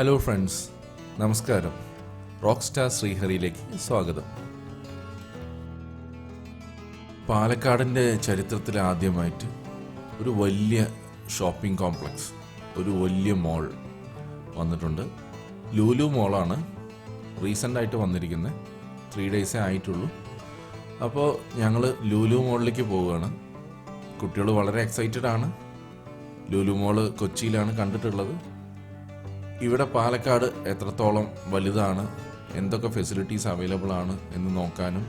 Hello friends നമസ്കാരം. Rock star ശ്രീഹരിയിലേക്ക് സ്വാഗതം. പാലക്കാടിന്റെ ചരിത്രത്തിൽ ആദ്യമായിട്ട് ഒരു വലിയ ഷോപ്പിംഗ് കോംപ്ലക്സ് ഒരു വലിയ മോൾ വന്നിട്ടുണ്ട്. ലൂലു മോളാണ് റീസെന്റായിട്ട് വന്നിരിക്കുന്നത്. ത്രീ ഡേയ്സേ ആയിട്ടുള്ളൂ. അപ്പോൾ ഞങ്ങൾ ലൂലു മോളിലേക്ക് പോവുകയാണ്. കുട്ടികൾ വളരെ എക്സൈറ്റഡ് ആണ്. ലൂലു മോൾ കൊച്ചിയിലാണ് കണ്ടിട്ടുള്ളത്. ഇവിടെ പാലക്കാട് എത്രത്തോളം വലുതാണ്? എന്തൊക്കെ ഫെസിലിറ്റീസ് അവൈലബിൾ ആണ് എന്ന് നോക്കാനും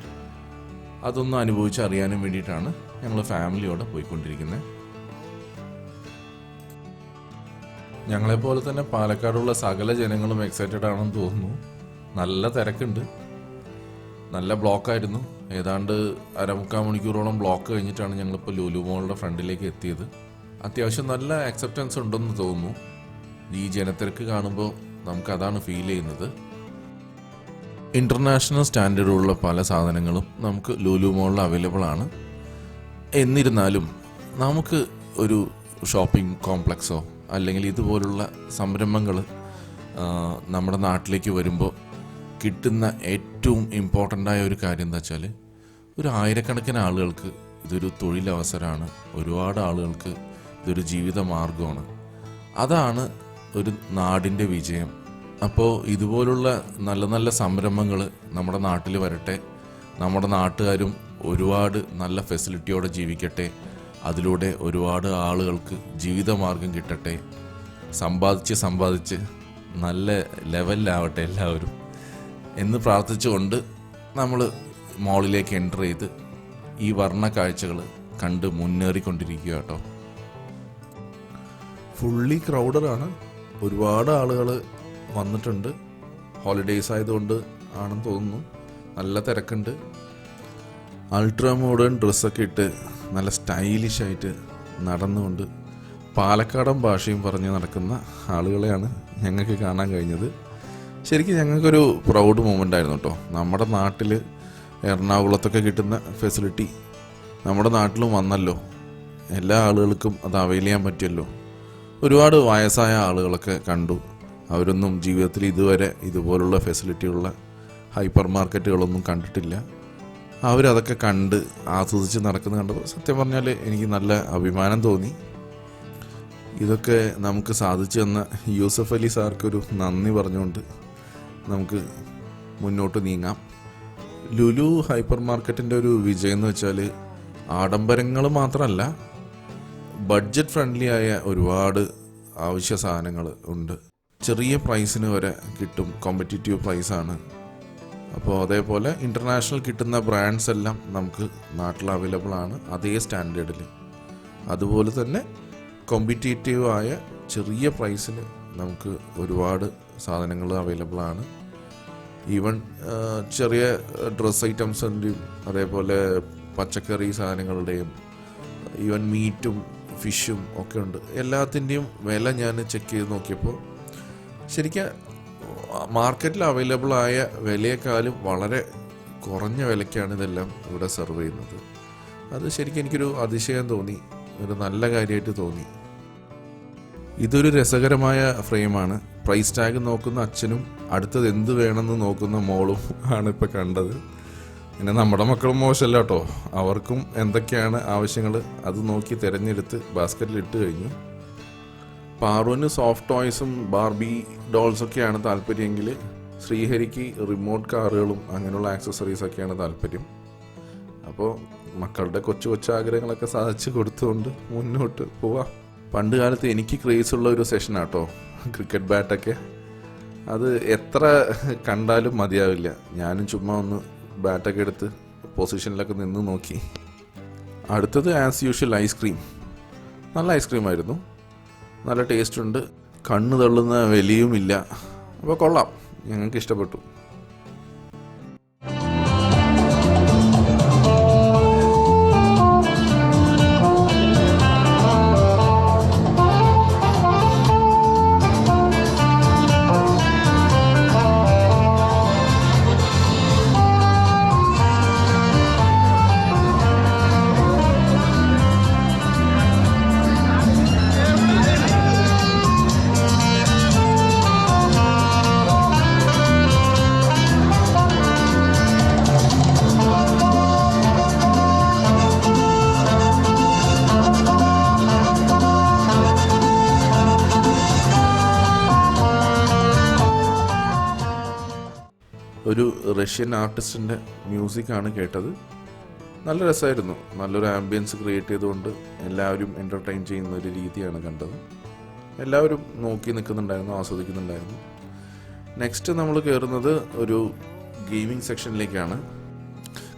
അതൊന്ന് അനുഭവിച്ചറിയാനും വേണ്ടിയിട്ടാണ് ഞങ്ങൾ ഫാമിലിയോടെ പോയിക്കൊണ്ടിരിക്കുന്നത് ഞങ്ങളെപ്പോലെ തന്നെ പാലക്കാടുള്ള സകല ജനങ്ങളും എക്സൈറ്റഡ് ആണെന്ന് തോന്നുന്നു. നല്ല തിരക്കുണ്ട്. നല്ല ബ്ലോക്കായിരുന്നു ഏതാണ്ട് അരമുക്കാൽ മണിക്കൂറോളം ബ്ലോക്ക് കഴിഞ്ഞിട്ടാണ് ഞങ്ങളിപ്പോൾ ലുലു മോളുടെ ഫ്രണ്ടിലേക്ക് എത്തിയത്. അത്യാവശ്യം നല്ല അക്സെപ്റ്റൻസ് ഉണ്ടെന്ന് തോന്നുന്നു. ഈ ജനത്തിരക്ക് കാണുമ്പോൾ നമുക്കതാണ് ഫീൽ ചെയ്യുന്നത്. ഇന്റർനാഷണൽ സ്റ്റാൻഡേർഡുള്ള പല സാധനങ്ങളും നമുക്ക് ലൂലു മോളിൽ അവൈലബിൾ ആണ്. എന്നിരുന്നാലും നമുക്ക് ഒരു ഷോപ്പിംഗ് കോംപ്ലക്സോ അല്ലെങ്കിൽ ഇതുപോലുള്ള സംരംഭങ്ങൾ നമ്മുടെ നാട്ടിലേക്ക് വരുമ്പോൾ കിട്ടുന്ന ഏറ്റവും ഇമ്പോർട്ടന്റ് ആയ ഒരു കാര്യം എന്താ വെച്ചാൽ ഒരു ആയിരക്കണക്കിന് ആളുകൾക്ക് ഇതൊരു തൊഴിലവസരമാണ്. ഒരുപാട് ആളുകൾക്ക് ഇതൊരു ജീവിത മാർഗമാണ് അതാണ് ഒരു നാടിന്റെ വിജയം. അപ്പോൾ ഇതുപോലുള്ള നല്ല നല്ല സംരംഭങ്ങൾ നമ്മുടെ നാട്ടിൽ വരട്ടെ. നമ്മുടെ നാട്ടുകാരും ഒരുപാട് നല്ല ഫെസിലിറ്റിയോടെ ജീവിക്കട്ടെ. അതിലൂടെ ഒരുപാട് ആളുകൾക്ക് ജീവിതമാർഗം കിട്ടട്ടെ. സമ്പാദിച്ച് സമ്പാദിച്ച് നല്ല ലെവലിലാവട്ടെ എല്ലാവരും. എന്ന് പ്രാർത്ഥിച്ചുകൊണ്ട് നമ്മൾ മോളിലേക്ക് എന്റർ ചെയ്ത് ഈ വർണ കാഴ്ചകൾ കണ്ട് മുന്നേറിക്കൊണ്ടിരിക്കുക കേട്ടോ ഫുള്ളി ക്രൗഡഡാണ്. ഒരുപാട് ആളുകൾ വന്നിട്ടുണ്ട്. ഹോളിഡേയ്സ് ആയതുകൊണ്ട് ആണെന്ന് തോന്നുന്നു. നല്ല തിരക്കുണ്ട്. അൾട്രാ മോഡേൺ ഡ്രസ്സൊക്കെ ഇട്ട് നല്ല സ്റ്റൈലിഷായിട്ട് നടന്നുകൊണ്ട് പാലക്കാടൻ ഭാഷയും പറഞ്ഞ് നടക്കുന്ന ആളുകളെയാണ് ഞങ്ങൾക്ക് കാണാൻ കഴിഞ്ഞത്. ശരിക്കും ഞങ്ങൾക്കൊരു പ്രൗഡ് മൂമെന്റ് ആയിരുന്നു കേട്ടോ. നമ്മുടെ നാട്ടിൽ എറണാകുളത്തൊക്കെ കിട്ടുന്ന ഫെസിലിറ്റി നമ്മുടെ നാട്ടിലും വന്നല്ലോ. എല്ലാ ആളുകൾക്കും അത് അവൈൽ ചെയ്യാൻ പറ്റിയല്ലോ. ഒരുപാട് വയസ്സായ ആളുകളൊക്കെ കണ്ടു. അവരൊന്നും ജീവിതത്തിൽ ഇതുവരെ ഇതുപോലുള്ള ഫെസിലിറ്റിയുള്ള ഹൈപ്പർ മാർക്കറ്റുകളൊന്നും കണ്ടിട്ടില്ല. അവരതൊക്കെ കണ്ട് ആസ്വദിച്ച് നടക്കുന്ന കണ്ടപ്പോൾ സത്യം പറഞ്ഞാൽ എനിക്ക് നല്ല അഭിമാനം തോന്നി. ഇതൊക്കെ നമുക്ക് സാധിച്ചു തന്ന യൂസഫ് അലി സാർക്കൊരു നന്ദി പറഞ്ഞുകൊണ്ട് നമുക്ക് മുന്നോട്ട് നീങ്ങാം. ലുലു ഹൈപ്പർ മാർക്കറ്റിന്റെ ഒരു വിജയം എന്ന് വെച്ചാൽ ആഡംബരങ്ങൾ മാത്രമല്ല ബഡ്ജറ്റ് ഫ്രണ്ട്ലി ആയ ഒരുപാട് ആവശ്യ സാധനങ്ങൾ ഉണ്ട്. ചെറിയ പ്രൈസിന് വരെ കിട്ടും. കോമ്പറ്റീറ്റീവ് പ്രൈസാണ് അപ്പോൾ അതേപോലെ ഇന്റർനാഷണൽ കിട്ടുന്ന ബ്രാൻഡ്സ് എല്ലാം നമുക്ക് നാട്ടിൽ അവൈലബിൾ ആണ്. അതേ സ്റ്റാൻഡേർഡിൽ അതുപോലെ തന്നെ കോമ്പറ്റീറ്റീവ് ആയ ചെറിയ പ്രൈസിന് നമുക്ക് ഒരുപാട് സാധനങ്ങൾ അവൈലബിൾ ആണ്. ഈവൻ ചെറിയ ഡ്രസ് ഐറ്റംസിന്റെയും അതേപോലെ പച്ചക്കറി സാധനങ്ങളുടെയും ഈവൻ മീറ്റും ഫിഷും ഒക്കെ ഉണ്ട്. എല്ലാത്തിന്റെയും വില ഞാൻ ചെക്ക് ചെയ്ത് നോക്കിയപ്പോൾ ശരിക്കും മാർക്കറ്റിൽ അവൈലബിൾ ആയ വിലയെക്കാളും വളരെ കുറഞ്ഞ വിലയ്ക്കാണ് ഇതെല്ലാം ഇവിടെ സെർവ് ചെയ്യുന്നത്. അത് ശരിക്കും എനിക്കൊരു അതിശയം തോന്നി. ഒരു നല്ല കാര്യമായിട്ട് തോന്നി. ഇതൊരു രസകരമായ ഫ്രെയിമാണ് പ്രൈസ് ടാഗ് നോക്കുന്ന അച്ഛനും അടുത്തത് എന്ത് വേണമെന്ന് നോക്കുന്ന മോളും ആണ് ഇപ്പോൾ കണ്ടത്. പിന്നെ നമ്മുടെ മക്കളും മോശമല്ല കേട്ടോ. അവർക്കും എന്തൊക്കെയാണ് ആവശ്യങ്ങൾ അത് നോക്കി തിരഞ്ഞെടുത്ത് ബാസ്ക്കറ്റിൽ ഇട്ട് കഴിഞ്ഞു. പാറുവിന് സോഫ്റ്റ് ടോയ്സും ബാർബി ഡോൾസൊക്കെയാണ് താല്പര്യമെങ്കിൽ ശ്രീഹരിക്ക് റിമോട്ട് കാറുകളും അങ്ങനെയുള്ള ആക്സസറീസൊക്കെയാണ് താല്പര്യം. അപ്പോൾ മക്കളുടെ കൊച്ചു കൊച്ചു ആഗ്രഹങ്ങളൊക്കെ സാധിച്ചു കൊടുത്തുകൊണ്ട് മുന്നോട്ട് പോവാം. പണ്ട് കാലത്ത് എനിക്ക് ക്രേസ് ഉള്ള ഒരു സെഷനാട്ടോ ക്രിക്കറ്റ് ബാറ്റൊക്കെ അത് എത്ര കണ്ടാലും മതിയാവില്ല. ഞാനും ചുമ്മാ ഒന്ന് ബാറ്റൊക്കെ എടുത്ത് പൊസിഷനിലൊക്കെ നിന്ന് നോക്കി. അടുത്തത് ആസ് യൂഷ്വൽ ഐസ്ക്രീം നല്ല ഐസ്ക്രീം ആയിരുന്നു. നല്ല ടേസ്റ്റ് ഉണ്ട്. കണ്ണ് തള്ളുന്ന വിലയുമില്ല. അപ്പോൾ കൊള്ളാം. ഞങ്ങൾക്ക് ഇഷ്ടപ്പെട്ടു ഒരു റഷ്യൻ ആർട്ടിസ്റ്റിന്റെ മ്യൂസിക്കാണ് കേട്ടത്. നല്ല രസമായിരുന്നു. നല്ലൊരു ആംബിയൻസ് ക്രിയേറ്റ് ചെയ്തുകൊണ്ട് എല്ലാവരും എന്റർടൈൻ ചെയ്യുന്ന ഒരു രീതിയാണ് കണ്ടത്. എല്ലാവരും നോക്കി നിൽക്കുന്നുണ്ടായിരുന്നു ആസ്വദിക്കുന്നുണ്ടായിരുന്നു. നെക്സ്റ്റ് നമ്മൾ കയറുന്നത് ഒരു ഗെയിമിംഗ് സെക്ഷനിലേക്കാണ്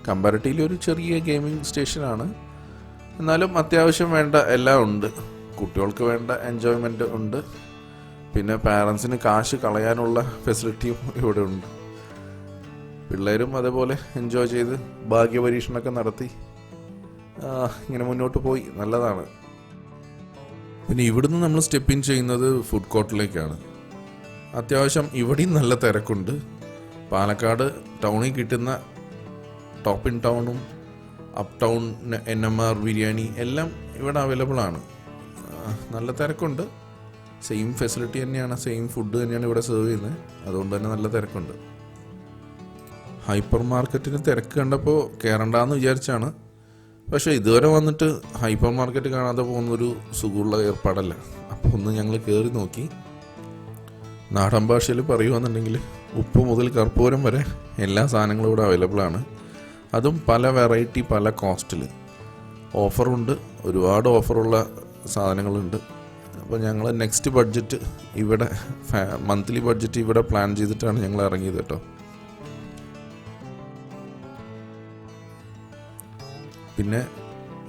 കമ്പാരിറ്റീവ്ലി ഒരു ചെറിയ ഗെയിമിംഗ് സ്റ്റേഷനാണ് എന്നാലും അത്യാവശ്യം വേണ്ട എല്ലാം ഉണ്ട്. കുട്ടികൾക്ക് വേണ്ട എൻജോയ്മെന്റ് ഉണ്ട്. പിന്നെ പാരൻസിന് കാശ് കളയാനുള്ള ഫെസിലിറ്റിയും ഇവിടെ ഉണ്ട്. പിള്ളേരും അതേപോലെ എൻജോയ് ചെയ്ത് ഭാഗ്യപരീക്ഷണമൊക്കെ നടത്തി ഇങ്ങനെ മുന്നോട്ട് പോയി. നല്ലതാണ്. പിന്നെ ഇവിടുന്ന് നമ്മൾ സ്റ്റെപ്പ് ഇൻ ചെയ്യുന്നത് ഫുഡ് കോർട്ടിലേക്കാണ് അത്യാവശ്യം ഇവിടെയും നല്ല തിരക്കുണ്ട്. പാലക്കാട് ടൗണിൽ കിട്ടുന്ന top in ടൗണും up town N M R biryani എല്ലാം ഇവിടെ അവൈലബിൾ ആണ്. നല്ല തിരക്കുണ്ട്. സെയിം ഫെസിലിറ്റി തന്നെയാണ് സെയിം ഫുഡ് തന്നെയാണ് ഇവിടെ സെർവ് ചെയ്യുന്നത്. അതുകൊണ്ട് തന്നെ നല്ല തിരക്കുണ്ട്. ഹൈപ്പർ മാർക്കറ്റിന് തിരക്ക് കണ്ടപ്പോൾ കയറണ്ടെന്ന് വിചാരിച്ചാണ്. പക്ഷേ ഇതുവരെ വന്നിട്ട് ഹൈപ്പർ മാർക്കറ്റ് കാണാതെ പോകുന്നൊരു സുഖമുള്ള ഏർപ്പാടല്ല. അപ്പോൾ ഒന്ന് ഞങ്ങൾ കയറി നോക്കി. നാടൻ ഭാഷയിൽ പറയുകയാണെന്നുണ്ടെങ്കിൽ ഉപ്പ് മുതൽ കർപ്പൂരം വരെ എല്ലാ സാധനങ്ങളും ഇവിടെ അവൈലബിൾ ആണ്. അതും പല വെറൈറ്റി പല കോസ്റ്റിൽ ഓഫറുണ്ട് ഒരുപാട് ഓഫറുള്ള സാധനങ്ങളുണ്ട്. അപ്പോൾ ഞങ്ങൾ നെക്സ്റ്റ് ബഡ്ജറ്റ് ഇവിടെ മന്ത്ലി ബഡ്ജറ്റ് ഇവിടെ പ്ലാൻ ചെയ്തിട്ടാണ് ഞങ്ങൾ ഇറങ്ങിയത് കേട്ടോ. പിന്നെ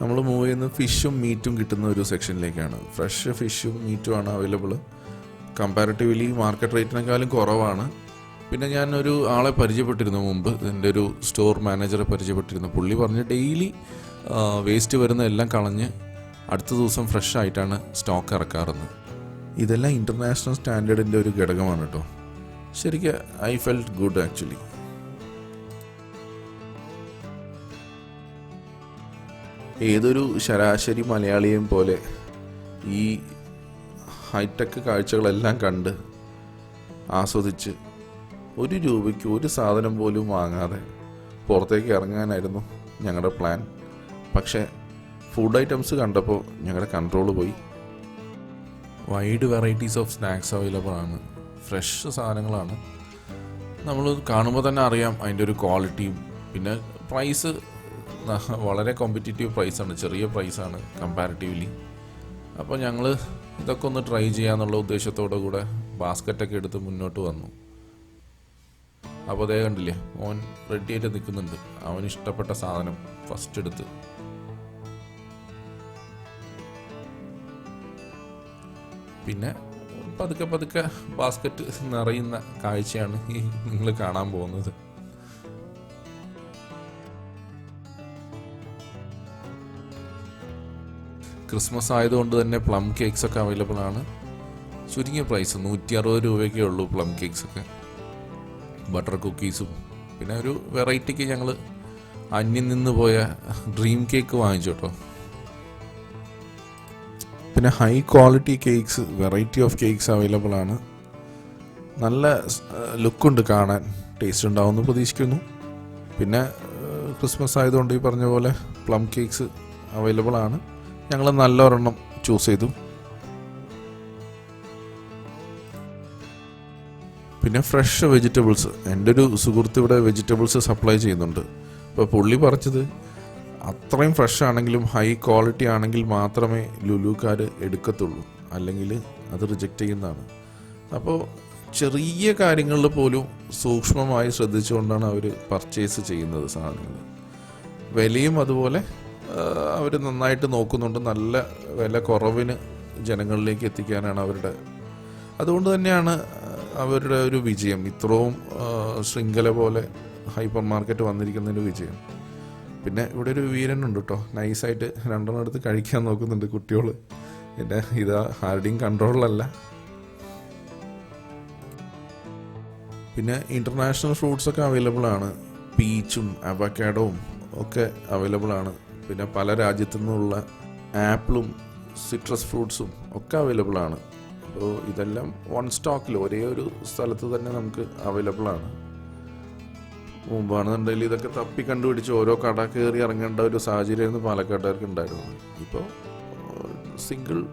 നമ്മൾ മൂവ് ചെയ്യുന്നത് ഫിഷും മീറ്റും കിട്ടുന്ന ഒരു സെക്ഷനിലേക്കാണ് ഫ്രഷ് ഫിഷും മീറ്റും ആണ് അവൈലബിൾ കമ്പാരിറ്റീവ്ലി മാർക്കറ്റ് റേറ്റിനേക്കാളും കുറവാണ്. പിന്നെ ഞാനൊരു ആളെ പരിചയപ്പെട്ടിരുന്നു മുമ്പ്. എന്റെ ഒരു സ്റ്റോർ മാനേജറെ പരിചയപ്പെട്ടിരുന്നു. പുള്ളി പറഞ്ഞ് ഡെയിലി വേസ്റ്റ് വരുന്ന എല്ലാം കളഞ്ഞ് അടുത്ത ദിവസം ഫ്രഷ് ആയിട്ടാണ് സ്റ്റോക്ക് ഇറക്കാറുന്നത്. ഇതെല്ലാം ഇന്റർനാഷണൽ സ്റ്റാൻഡേർഡിന്റെ ഒരു ഘടകമാണ് കേട്ടോ. ശരിക്കും ഐ ഫെൽറ്റ് ഗുഡ് ആക്ച്വലി ഏതൊരു ശരാശരി മലയാളിയെയും പോലെ ഈ ഹൈടെക് കാഴ്ചകളെല്ലാം കണ്ട് ആസ്വദിച്ച് ഒരു രൂപയ്ക്ക് ഒരു സാധനം പോലും വാങ്ങാതെ പുറത്തേക്ക് ഇറങ്ങാനായിരുന്നു ഞങ്ങളുടെ പ്ലാൻ. പക്ഷേ ഫുഡ് ഐറ്റംസ് കണ്ടപ്പോൾ ഞങ്ങളുടെ കൺട്രോൾ പോയി. Wide varieties of snacks available ആണ്. ഫ്രഷ് സാധനങ്ങളാണ്. നമ്മൾ കാണുമ്പോൾ തന്നെ അറിയാം അതിന്റെ ഒരു ക്വാളിറ്റിയും പിന്നെ പ്രൈസ് വളരെ കോമ്പറ്റീറ്റീവ് പ്രൈസാണ് ചെറിയ പ്രൈസാണ് കമ്പാരിറ്റീവ്ലി അപ്പോൾ ഞങ്ങൾ ഇതൊക്കെ ഒന്ന് ട്രൈ ചെയ്യാന്നുള്ള ഉദ്ദേശത്തോടു കൂടെ ബാസ്ക്കറ്റൊക്കെ എടുത്ത് മുന്നോട്ട് വന്നു. അപ്പോൾ അതേ കണ്ടില്ലേ ഓൻ റെഡി ആയിട്ട് നിൽക്കുന്നുണ്ട് അവന് ഇഷ്ടപ്പെട്ട സാധനം ഫസ്റ്റ് എടുത്ത്. പിന്നെ പതുക്കെ പതുക്കെ ബാസ്ക്കറ്റ് നിറയുന്ന കാഴ്ചയാണ് ഈ നിങ്ങൾ കാണാൻ പോകുന്നത്. ക്രിസ്മസ് ആയതുകൊണ്ട് തന്നെ പ്ലം കേക്ക്സ് ഒക്കെ അവൈലബിൾ ആണ്. ചുരുങ്ങിയ പ്രൈസ് നൂറ്റി അറുപത് രൂപയൊക്കെ ഉള്ളൂ പ്ലം കേക്ക്സ് ഒക്കെ ബട്ടർ കുക്കീസും. പിന്നെ ഒരു വെറൈറ്റിക്ക് ഞങ്ങൾ അന്യം നിന്ന് പോയ ഡ്രീം കേക്ക് വാങ്ങിച്ചു കേട്ടോ. പിന്നെ high quality cakes variety of cakes available ആണ്. നല്ല ലുക്കുണ്ട് കാണാൻ. ടേസ്റ്റ് ഉണ്ടാവുമെന്ന് പ്രതീക്ഷിക്കുന്നു. പിന്നെ ക്രിസ്മസ് ആയതുകൊണ്ട് ഈ പറഞ്ഞ പോലെ പ്ലം കേക്ക്സ് അവൈലബിൾ ആണ്. ഞങ്ങൾ നല്ല ഒരെണ്ണം ചൂസ് ചെയ്തു. പിന്നെ ഫ്രഷ് വെജിറ്റബിൾസ് എന്റെ ഒരു സുഹൃത്ത് ഇവിടെ വെജിറ്റബിൾസ് സപ്ലൈ ചെയ്യുന്നുണ്ട്. അപ്പോൾ പുള്ളി പറിച്ചത് അത്രയും ഫ്രഷ് ആണെങ്കിലും ഹൈ ക്വാളിറ്റി ആണെങ്കിൽ മാത്രമേ ലുലുക്കാർ എടുക്കത്തുള്ളൂ. അല്ലെങ്കിൽ അത് റിജക്റ്റ് ചെയ്യുന്നതാണ്. അപ്പോൾ ചെറിയ കാര്യങ്ങളിൽ പോലും സൂക്ഷ്മമായി ശ്രദ്ധിച്ചുകൊണ്ടാണ് അവർ പർച്ചേസ് ചെയ്യുന്നത് സാധനങ്ങൾ. വിലയും അതുപോലെ അവർ നന്നായിട്ട് നോക്കുന്നുണ്ട്. നല്ല വില കുറവിന് ജനങ്ങളിലേക്ക് എത്തിക്കാനാണ് അവരുടെ അതുകൊണ്ട് തന്നെയാണ് അവരുടെ ഒരു വിജയം. ഇത്രയും ശൃംഖല പോലെ ഹൈപ്പർ മാർക്കറ്റ് വന്നിരിക്കുന്നതിന്റെ വിജയം. പിന്നെ ഇവിടെ ഒരു വീരനുണ്ട് കേട്ടോ. നൈസായിട്ട് രണ്ടെണ്ണം എടുത്ത് കഴിക്കാൻ നോക്കുന്നുണ്ട് കുട്ടികൾ പിന്നെ ഇതാ ഹാർഡിങ് കൺട്രോളിലല്ല പിന്നെ ഇന്റർനാഷണൽ ഫ്രൂട്ട്സ് ഒക്കെ അവൈലബിൾ ആണ് പീച്ചും അവക്കാഡോവും ഒക്കെ അവൈലബിൾ ആണ് പിന്നെ പല രാജ്യത്തു നിന്നുള്ള ആപ്പിളും സിട്രസ് ഫ്രൂട്ട്സും ഒക്കെ അവൈലബിൾ ആണ്. അപ്പോൾ ഇതെല്ലാം വൺ സ്റ്റോക്കിൽ ഒരേ ഒരു സ്ഥലത്ത് തന്നെ നമുക്ക് അവൈലബിൾ ആണ്. മുമ്പാണെന്നുണ്ടെങ്കിൽ ഇതൊക്കെ തപ്പി കണ്ടുപിടിച്ച് ഓരോ കട കയറി ഇറങ്ങേണ്ട ഒരു സാഹചര്യമായിരുന്നു പാലക്കാട്ടുകാർക്ക് ഉണ്ടായിരുന്നത്. ഇപ്പോൾ സിംഗിൾ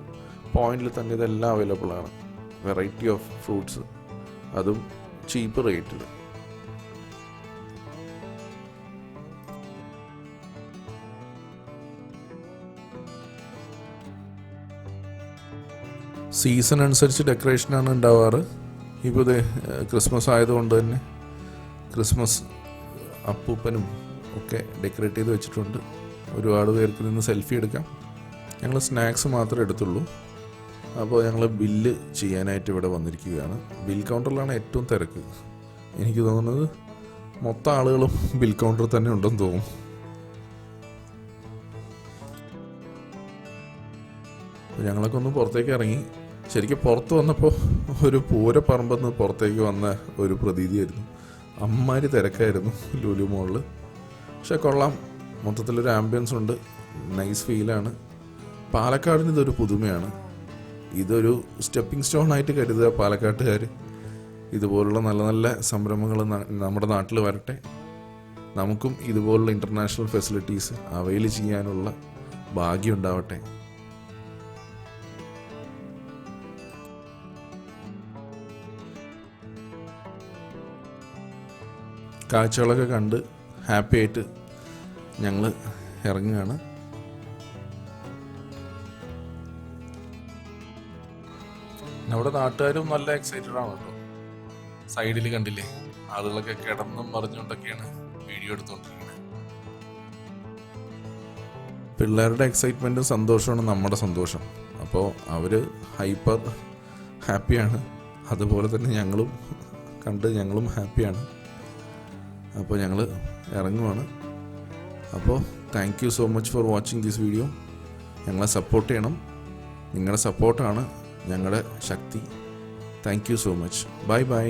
പോയിന്റിൽ തന്നെ ഇതെല്ലാം അവൈലബിൾ ആണ്. വെറൈറ്റി ഓഫ് ഫ്രൂട്ട്സ് അതും ചീപ്പ് റേറ്റിൽ സീസൺ അനുസരിച്ച് ഡെക്കറേഷനാണ് ഉണ്ടാവാറ്. ഇപ്പോൾ ഇത് ക്രിസ്മസ് ആയതുകൊണ്ട് തന്നെ ക്രിസ്മസ് അപ്പൂപ്പനും ഒക്കെ ഡെക്കറേറ്റ് ചെയ്ത് വെച്ചിട്ടുണ്ട്. ഒരുപാട് പേർക്ക് നിന്ന് സെൽഫി എടുക്കാം. ഞങ്ങൾ സ്നാക്സ് മാത്രമേ എടുത്തുള്ളൂ. അപ്പോൾ ഞങ്ങൾ ബില്ല് ചെയ്യാനായിട്ട് ഇവിടെ വന്നിരിക്കുകയാണ്. ബിൽ കൗണ്ടറിലാണ് ഏറ്റവും തിരക്ക്. എനിക്ക് തോന്നുന്നത് മൊത്തം ആളുകളും ബിൽ കൗണ്ടറിൽ തന്നെ ഉണ്ടെന്ന് തോന്നും. ഞങ്ങളൊക്കെ ഒന്ന് പുറത്തേക്ക് ഇറങ്ങി ശരിക്കും പുറത്ത് വന്നപ്പോൾ ഒരു പൂരപ്പറമ്പെന്ന് പുറത്തേക്ക് വന്ന ഒരു പ്രതീതിയായിരുന്നു. അമ്മാരി തിരക്കായിരുന്നു ലുലു മോളിൽ പക്ഷെ കൊള്ളാം മൊത്തത്തിലൊരു ആംബിയൻസ് ഉണ്ട്. നൈസ് ഫീലാണ് പാലക്കാടിന് ഇതൊരു പുതുമയാണ്. ഇതൊരു സ്റ്റെപ്പിംഗ് സ്റ്റോൺ ആയിട്ട് കരുതുക പാലക്കാട്ടുകാർ ഇതുപോലുള്ള നല്ല നല്ല സംരംഭങ്ങൾ നമ്മുടെ നാട്ടിൽ വരട്ടെ. നമുക്കും ഇതുപോലുള്ള ഇന്റർനാഷണൽ ഫെസിലിറ്റീസ് അവൈൽ ചെയ്യാനുള്ള ഭാഗ്യം ഉണ്ടാവട്ടെ. കാഴ്ചകളൊക്കെ കണ്ട് ഹാപ്പി ആയിട്ട് ഞങ്ങൾ ഇറങ്ങുകയാണ്. നമ്മുടെ നാട്ടുകാരും നല്ല എക്സൈറ്റഡ് ആണ് കേട്ടോ. സൈഡിൽ കണ്ടില്ലേ ആളുകളൊക്കെ കിടന്നും പറഞ്ഞുകൊണ്ടൊക്കെയാണ് വീഡിയോ എടുത്തുകൊണ്ടിരിക്കുന്നത് പിള്ളേരുടെ എക്സൈറ്റ്മെന്റും സന്തോഷമാണ് നമ്മുടെ സന്തോഷം. അപ്പോൾ അവർ ഹൈപ്പർ ഹാപ്പിയാണ് അതുപോലെ തന്നെ ഞങ്ങളും കണ്ട് ഞങ്ങളും ഹാപ്പിയാണ് അപ്പോൾ ഞങ്ങൾ ഇറങ്ങുവാണ്. അപ്പോൾ thank you so much for watching this video ഞങ്ങളെ സപ്പോർട്ട് ചെയ്യണം. നിങ്ങളുടെ സപ്പോർട്ടാണ് ഞങ്ങളുടെ ശക്തി. Thank you so much bye bye